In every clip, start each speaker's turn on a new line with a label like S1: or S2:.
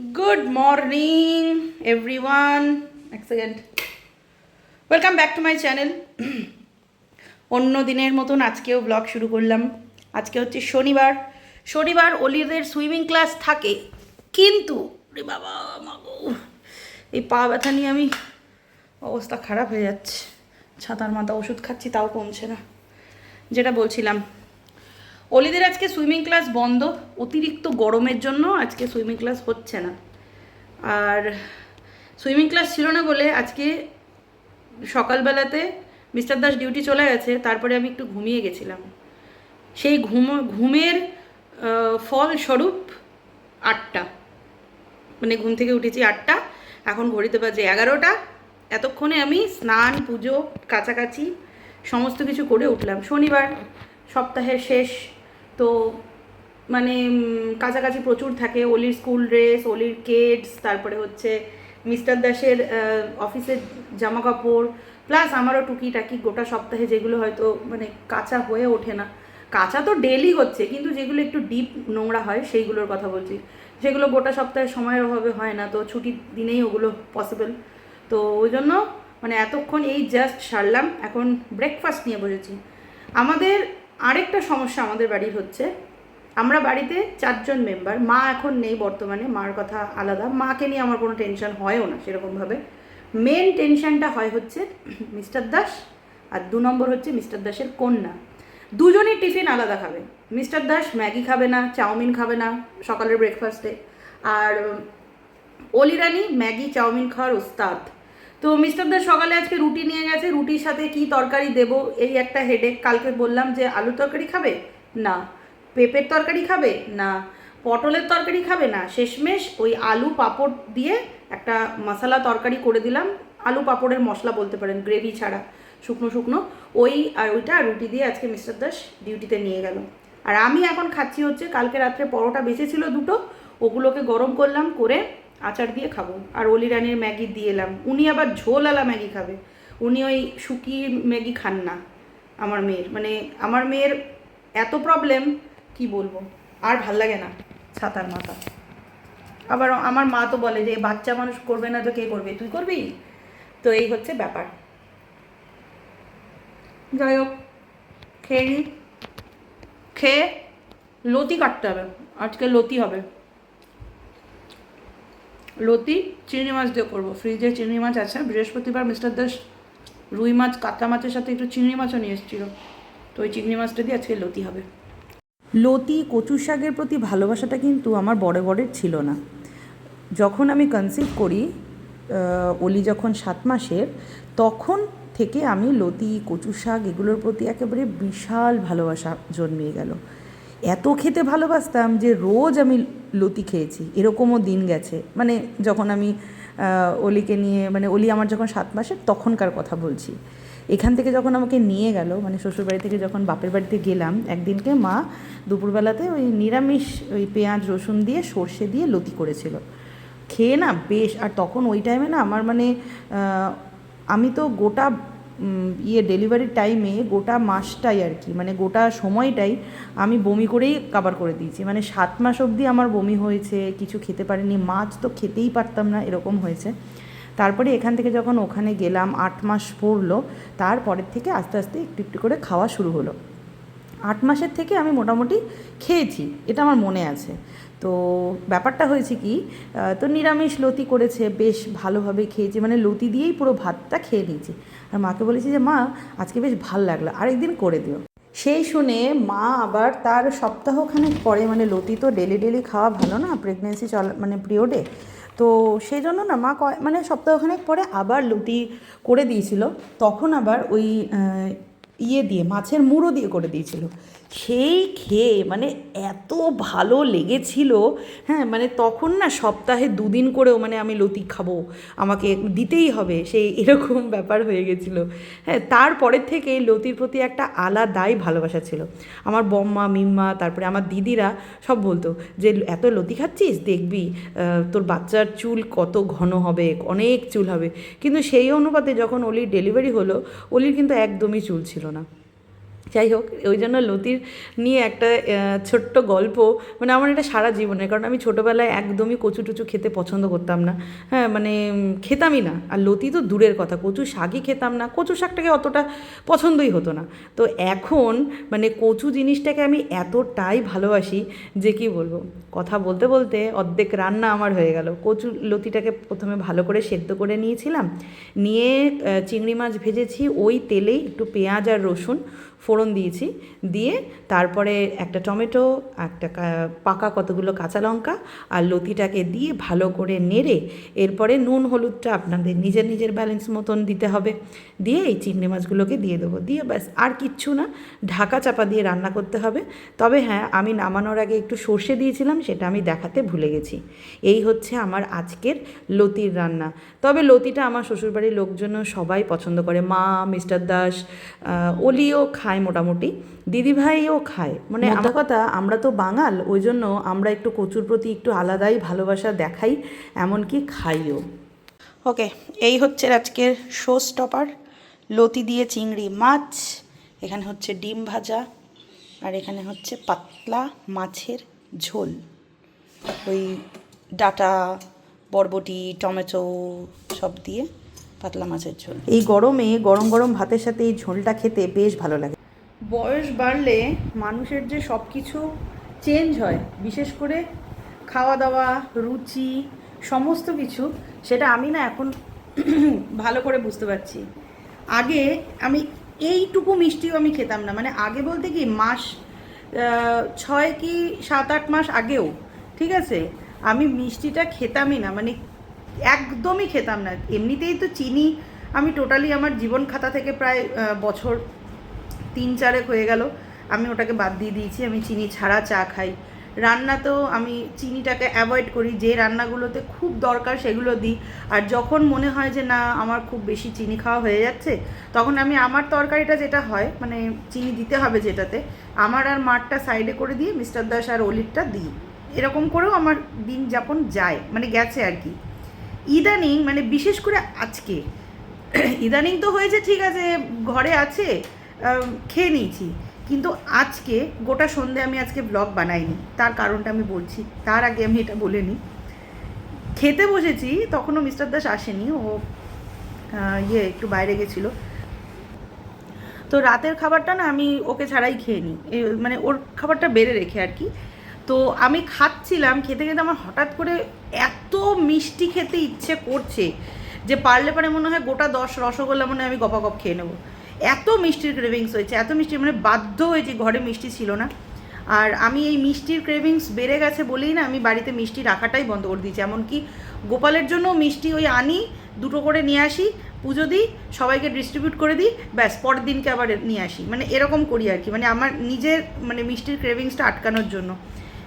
S1: Good morning everyone এক second welcome back to my channel অন্য দিনের মতন আজকেও ব্লগ শুরু করলাম। আজকে হচ্ছে শনিবার। শনিবার অলিদের সুইমিং ক্লাস থাকে। কিন্তু রে বাবা, মাগো, এই পা ব্যথা নিয়ে আমি অবস্থা খারাপ হয়ে যাচ্ছে। ছাতার মাথা ওষুধ খাচ্ছি, তাও কমছে না। যেটা বলছিলাম অলিদের আজকে সুইমিং ক্লাস বন্ধ অতিরিক্ত গরমের জন্য আজকে সুইমিং ক্লাস হচ্ছে না। আর সুইমিং ক্লাস ছিল না বলে আজকে সকালবেলাতে মিস্টার দাস ডিউটি চলে গেছে তারপরে আমি একটু ঘুমিয়ে গেছিলাম। সেই ঘুম ঘুমের আহ, ফলস্বরূপ আটটা। মানে ঘুম থেকে উঠেছি আটটা এখন ঘড়িতে বাজে এগারোটা। এতক্ষণে আমি স্নান পুজো কাছাকাছি সমস্ত কিছু করে উঠলাম। শনিবার সপ্তাহের শেষ তো মানে কাছাকাছি প্রচুর থাকে। অলির স্কুল ড্রেস, অলির কেডস, তারপরে হচ্ছে মিস্টার দাসের অফিসের জামা কাপড় প্লাস আমারও টুকিটাকি গোটা সপ্তাহে যেগুলো হয়তো মানে কাঁচা হয়ে ওঠে না। কাঁচা তো ডেলি হচ্ছে, কিন্তু যেগুলো একটু ডিপ নোংরা হয়, সেইগুলোর কথা বলছি। সেগুলো গোটা সপ্তাহে সময়ের অভাবে হয় না, তো ছুটির দিনেই ওগুলো পসিবল তো ওই জন্য মানে এতক্ষণ এই জাস্ট সারলাম, এখন ব্রেকফাস্ট নিয়ে বসেছি। আমাদের আরেকটা সমস্যা আমাদের বাড়ির হচ্ছে। আমরা বাড়িতে চারজন মেম্বার মা এখন নেই বর্তমানে, মার কথা আলাদা। মাকে নিয়ে আমার কোনো টেনশন হয়ও না সেরকমভাবে। মেন টেনশনটা হয় হচ্ছে মিস্টার দাস আর দু নম্বর হচ্ছে মিস্টার দাসের কন্যা। দুজনেই টিফিন আলাদা খাবে। মিস্টার দাস ম্যাগি খাবে না, চাউমিন খাবে না সকালের ব্রেকফাস্টে আর অলিরানি ম্যাগি, চাউমিন খাওয়ার ওস্তাদ। তো মিস্টার দাস সকালে আজকে রুটি নিয়ে গেছে, রুটির সাথে কি তরকারি দেব? এই একটা হেডেক কালকে বললাম যে আলু তরকারি খাবে? না। পেঁপের তরকারি খাবে? না। পটলের তরকারি খাবে? না। শেষমেশ ওই আলু পাঁপড় দিয়ে একটা মশলা তরকারি করে দিলাম। আলু পাঁপড়ের মশলা বলতে পারেন গ্রেভি ছাড়া। শুকনো শুকনো। ওই আর ওইটা রুটি দিয়ে আজকে মিস্টার দাস ডিউটিতে নিয়ে গেল। আর আমি এখন খাচ্ছি হচ্ছে, কালকে রাত্রে পরোটা বেঁচেছিল দুটো, ওগুলোকে গরম করলাম, করে আচার দিয়ে খাব। আর অলি রানির ম্যাগি দিয়ে এলাম। উনি আবার ঝোলওয়ালা ম্যাগি খাবে। উনি ওই শুকি ম্যাগি খান না, আমার মেয়ের। মানে আমার মেয়ের এত প্রবলেম কি বলব? আর ভালো লাগে না ছাতার মাথা। আবার আমার মা তো বলে যে বাচ্চা মানুষ করবে না তো কে করবে? তুই করবি? তো এই হচ্ছে ব্যাপার। যাই হোক, খেয়ে নিই। খেয়ে লতি কাটতে হবে। আজকে লতি হবে। লতি, চিংড়ি মাছ দিয়ে করব। ফ্রিজে চিংড়ি মাছ আছে। বৃহস্পতিবার মিস্টার দাস রুই মাছ কাতলা মাছের সাথে একটু চিংড়ি মাছও নিয়ে এসেছিল। তো ওই চিংড়ি মাছটা দিয়ে আজকে লতি হবে।
S2: লতি, কচু শাকের প্রতি ভালোবাসাটা কিন্তু আমার বড় বড়ের ছিল না। যখন আমি কনসিভ করি অলি যখন সাত মাসের, তখন থেকে আমি লতি, কচু শাক এগুলোর প্রতি একেবারে বিশাল ভালোবাসা জন্মিয়ে গেল। এত খেতে ভালোবাসতাম যে রোজ আমি লতি খেয়েছি, এরকমও দিন গেছে। মানে যখন আমি অলিকে নিয়ে মানে অলি আমার যখন সাত মাসের তখনকার কথা বলছি। এখান থেকে যখন আমাকে নিয়ে গেল মানে শ্বশুরবাড়ি থেকে যখন বাপের বাড়িতে গেলাম, একদিনকে মা দুপুরবেলাতে ওই নিরামিষ, ওই পেঁয়াজ, রসুন দিয়ে সর্ষে দিয়ে লতি করেছিল। খেয়ে না বেশ, আর তখন ওই টাইমে না আমার মানে আমি তো গোটা ইয়ে ডেলিভারির টাইমে গোটা মাসটাই আর কি। মানে গোটা সময়টাই আমি বমি করেই কাবার করে দিয়েছি। মানে সাত মাস অবধি আমার বমি হয়েছে, কিছু খেতে পারিনি, মাছ তো খেতেই পারতাম না, এরকম হয়েছে। তারপরে এখান থেকে যখন ওখানে গেলাম, আট মাস পড়ল, তারপরের থেকে আস্তে আস্তে একটু একটু করে খাওয়া শুরু হলো। আট মাসের থেকে আমি মোটামুটি খেয়েছি, এটা আমার মনে আছে। তো ব্যাপারটা হয়েছে কি তো নিরামিষ লতি করেছে, বেশ ভালোভাবে খেয়েছি মানে লতি দিয়েই পুরো ভাতটা খেয়ে নিয়েছি। আর মাকে বলেছি যে, মা, আজকে বেশ ভালো লাগল, আরেকদিন করে দিও। সেই শুনে মা আবার তার সপ্তাহখানেক পরে মানে লতি তো ডেলি ডেলি খাওয়া ভালো না প্রেগনেন্সি চলা মানে পিরিয়ডে তো সেই জন্য না মা মানে সপ্তাহখানেক পরে আবার লতি করে দিয়েছিল। তখন আবার ওই ইয়ে দিয়ে মাছের মুড়ো দিয়ে করে দিয়েছিল। সেই খেয়ে মানে এত ভালো লেগেছিল হ্যাঁ মানে তখন না সপ্তাহে দুদিন করেও মানে আমি লতি খাব, আমাকে দিতেই হবে, সেই এরকম ব্যাপার হয়ে গেছিল। হ্যাঁ তারপরের থেকে লতির প্রতি একটা আলাদাই ভালোবাসা ছিল। আমার বম্মা, মিম্মা, তারপরে আমার দিদিরা সব বলতো যে, এত লতি খাচ্ছিস? দেখবি তোর বাচ্চার চুল কত ঘন হবে, অনেক চুল হবে। কিন্তু সেই অনুপাতে যখন অলির ডেলিভারি হলো, অলির কিন্তু একদমই চুল ছিল না। যাই হোক, ওই জন্য লতির নিয়ে একটা ছোট্ট গল্প মানে আমার এটা সারা জীবনের, কারণ আমি ছোটোবেলায় একদমই কচু টুচু খেতে পছন্দ করতাম না। হ্যাঁ মানে খেতামই না। আর লতি তো দূরের কথা, কচু শাকই খেতাম না, কচু শাকটাকে অতটা পছন্দই হতো না। তো এখন মানে কচু জিনিসটাকে আমি এতটাই ভালোবাসি যে কি বলব, কথা বলতে বলতে অর্ধেক রান্না আমার হয়ে গেল। কচু লতিটাকে প্রথমে ভালো করে সেদ্ধ করে নিয়েছিলাম, নিয়ে চিংড়ি মাছ ভেজেছি, ওই তেলেই একটু পেঁয়াজ আর রসুন দিয়েছি, দিয়ে তারপরে একটা টমেটো, একটা পাকা কতগুলো কাঁচা লঙ্কা আর লতিটাকে দিয়ে ভালো করে নেড়ে এরপরে নুন, হলুদটা আপনাদের নিজের নিজের ব্যালেন্স মতন দিতে হবে। দিয়ে এই চিংড়ি মাছগুলোকে দিয়ে দেবো। দিয়ে ব্যাস, আর কিচ্ছু না, ঢাকা চাপা দিয়ে রান্না করতে হবে। তবে হ্যাঁ আমি নামানোর আগে একটু সর্ষে দিয়েছিলাম, সেটা আমি দেখাতে ভুলে গেছি। এই হচ্ছে আমার আজকের লতির রান্না। তবে লতিটা আমার শ্বশুরবাড়ির লোকজনও সবাই পছন্দ করে। মা, মিস্টার দাস অলিও খায় মোটামুটি। দিদিভাইও খায়। মানে আমার কথা আমরা তো বাঙাল ওই জন্য আমরা একটু কচুর প্রতি একটু আলাদাই ভালোবাসা দেখাই এমনকি খাইও।
S1: ওকে এই হচ্ছে আজকের শো স্টপার লতি দিয়ে চিংড়ি মাছ এখানে হচ্ছে ডিম ভাজা আর এখানে হচ্ছে পাতলা মাছের ঝোল। ওই ডাটা বরবটি টমেটো সব দিয়ে পাতলা মাছের ঝোল।
S2: এই গরমে গরম গরম ভাতের সাথে এই ঝোলটা খেতে বেশ ভালো লাগে।
S1: বয়স বাড়লে মানুষের যে সব কিছু চেঞ্জ হয়, বিশেষ করে খাওয়া দাওয়া রুচি, সমস্ত কিছু, সেটা আমি না এখন ভালো করে বুঝতে পারছি। আগে আমি এইটুকু মিষ্টিও আমি খেতাম না। মানে আগে বলতে কি, মাস ছয় কি সাত আট মাস আগেও, ঠিক আছে? আমি মিষ্টিটা খেতামই না। মানে একদমই খেতাম না। এমনিতেই তো চিনি, আমি টোটালি আমার জীবন খাতা থেকে প্রায় বছর তিন চারেক হয়ে গেল। আমি ওটাকে বাদ দিয়ে দিয়েছি, আমি চিনি ছাড়া চা খাই। রান্নাতেও আমি চিনিটাকে অ্যাভয়েড করি, যে রান্নাগুলোতে খুব দরকার সেগুলো দিই। আর যখন মনে হয় যে না, আমার খুব বেশি চিনি খাওয়া হয়ে যাচ্ছে, তখন আমি আমার তরকারিটা যেটা হয় মানে চিনি দিতে হবে যেটাতে, আমার আর মাঠটা সাইডে করে দিয়ে মিস্টার দাস আর অলিরটা দিই। এরকম করেও আমার দিন যাপন যায় মানে গেছে আর কি। ইদানিং মানে বিশেষ করে আজকে, ইদানিং তো হয়েছে ঠিক আছে, ঘরে আছে খেয়ে নিয়েছি। কিন্তু আজকে, গোটা সন্ধে আমি আজকে ব্লগ বানাইনি। তার কারণটা আমি বলছি, তার আগে আমি এটা বলে নিই। খেতে বসেছি, তখনও মিস্টার দাস আসেনি, ও ইয়ে একটু বাইরে গেছিল। তো রাতের খাবারটা না আমি ওকে ছাড়াই খেয়ে নিই। মানে ওর খাবারটা বেড়ে রেখে আর কি। তো আমি খাচ্ছিলাম, খেতে খেতে আমার হঠাৎ করে এত মিষ্টি খেতে ইচ্ছে করছে যে পারলে পারে মনে হয় গোটা দশ রসগোল্লা মনে হয় আমি গপা গপ খেয়ে নেব। এত মিষ্টির ক্রেভিংস হয়েছে, এত মিষ্টি মানে বাধ্য হয়েছি ঘরে মিষ্টি ছিল না। আর আমি এই মিষ্টির ক্রেভিংস বেড়ে গেছে বলেই না আমি বাড়িতে মিষ্টি রাখাটাই বন্ধ করে দিয়েছি। এমনকি গোপালের জন্য মিষ্টি ওই আনি, দুটো করে নিয়ে আসি, পুজো দিই, সবাইকে ডিস্ট্রিবিউট করে দিই, ব্যাস, পরের দিনকে আবার নিয়ে আসি। মানে এরকম করি আর কি মানে আমার নিজের মানে মিষ্টির ক্রেভিংসটা আটকানোর জন্য।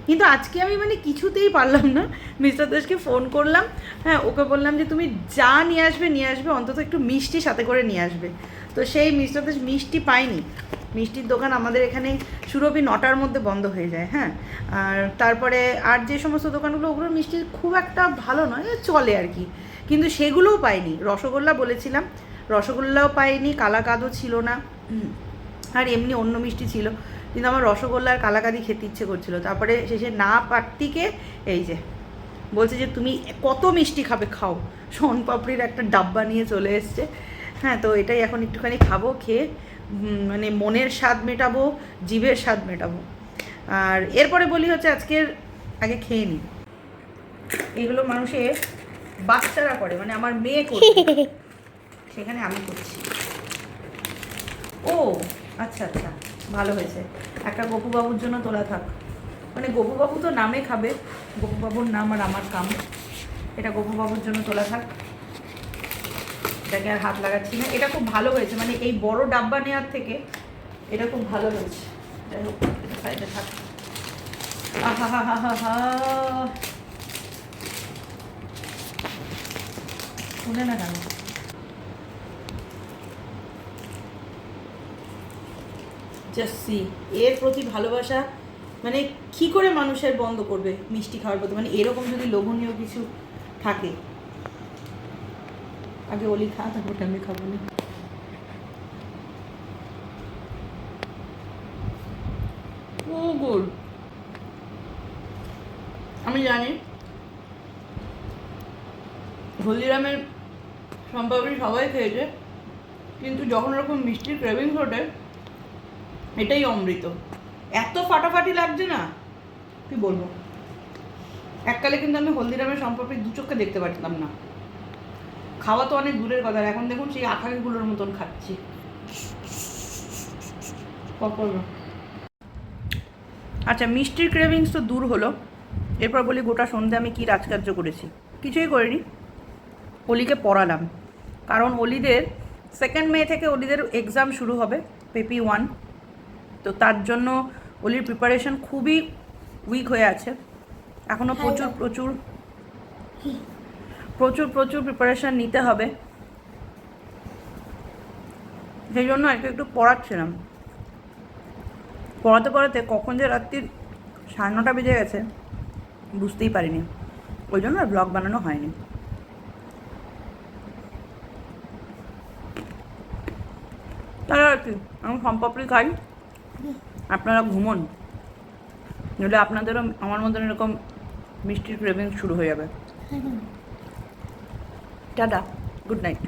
S1: কিন্তু আজকে আমি মানে কিছুতেই পারলাম না। মিস্টার দাসকে ফোন করলাম হ্যাঁ ওকে বললাম যে, তুমি যা নিয়ে আসবে নিয়ে আসবে, অন্তত একটু মিষ্টি সাথে করে নিয়ে আসবে। তো সেই দাস মিষ্টি পাইনি। মিষ্টির দোকান আমাদের এখানে সুরভি নটার মধ্যে বন্ধ হয়ে যায় হ্যাঁ? আর তারপরে আর যে সমস্ত দোকানগুলো ওগুলোর মিষ্টি খুব একটা ভালো নয় চলে আর কি। কিন্তু সেগুলোও পাইনি। রসগোল্লা বলেছিলাম। রসগোল্লাও পাইনি, কালাকাদও ছিল না। আর এমনি অন্য মিষ্টি ছিল। কিন্তু আমার রসগোল্লা আর কালাকাদি খেতে ইচ্ছে করছিল। তারপরে শেষে না পারতিকে এই যে, বলছে যে, তুমি কত মিষ্টি খাবে খাও। সোন পাপড়ির একটা ডাব্বা নিয়ে চলে এসছে। হ্যাঁ তো এটাই এখন একটুখানি খাব খেয়ে মানে মনের স্বাদ মেটাবো জিভের স্বাদ মেটাবো। আর এরপরে বলি হচ্ছে আজকের আগে খেয়ে নিই। এগুলো মানুষের বাচ্চারা করে মানে আমার মেয়ে করবে সেখানে আমি করছি। ও আচ্ছা আচ্ছা ভালো হয়েছে। একটা গপুবাবুর জন্য তোলা থাক। মানে গপুবাবু তো নামে খাবে গপুবাবুর নাম আর আমার কাম। এটা গপুবাবুর জন্য তোলা থাক। এটাকে আর হাত লাগাচ্ছি না। এটা খুব ভালো হয়েছে মানে এই বড় ডাব্বা নেওয়ার থেকে এটা খুব ভালো হয়েছে। যাই হোক হা হা হা হা। শুনে না কেন? জাসি এর প্রতি ভালোবাসা মানে কি করে মানুষের বন্ধ করবে মিষ্টি খাওয়ার প্রতি? মানে এরকম যদি লোভনীয় কিছু থাকে আগে ওলি খা, তারপর আমি খাব না। আমি জানি হলদিরামের সম্পাবড়ি সবাই খেয়েছে, কিন্তু যখন এরকম মিষ্টির ক্রেভিংস ওঠে, এটাই অমৃত। এত ফাটাফাটি লাগছে না, কি বলব? এককালে কিন্তু আমি হলদিরামের সম্পর্কে দু চোখে দেখতে পারতাম না। খাওয়া তো অনেক দূরের কথা এখন দেখুন সেই আঠাগুলোর মতন খাচ্ছি। আচ্ছা মিষ্টির ক্রেভিংস তো দূর হলো। এরপর বলি গোটা সন্ধে আমি কী রাজকার্য করেছি? কিছুই করিনি। অলিকে পড়ালাম। কারণ অলিদের সেকেন্ড মে থেকে অলিদের এক্সাম শুরু হবে পেপি ওয়ান তো তার জন্য অলির প্রিপারেশন খুবই উইক হয়ে আছে। এখনও প্রচুর প্রচুর। প্রচুর প্রচুর প্রিপারেশান নিতে হবে। সেই জন্য আর একটু পড়াচ্ছিলাম। পড়াতে পড়াতে কখন যে রাত্রির সাড়ে নটা বেজে গেছে, বুঝতেই পারিনি। ওই জন্য আর ব্লগ বানানো হয়নি। তাহলে আর কি, আমি সম্পাপড়ি খাই। আপনারা ঘুমন। নইলে আপনাদেরও, আমার মতন এরকম মিষ্টির ক্রেভিং শুরু হয়ে যাবে। Tata good night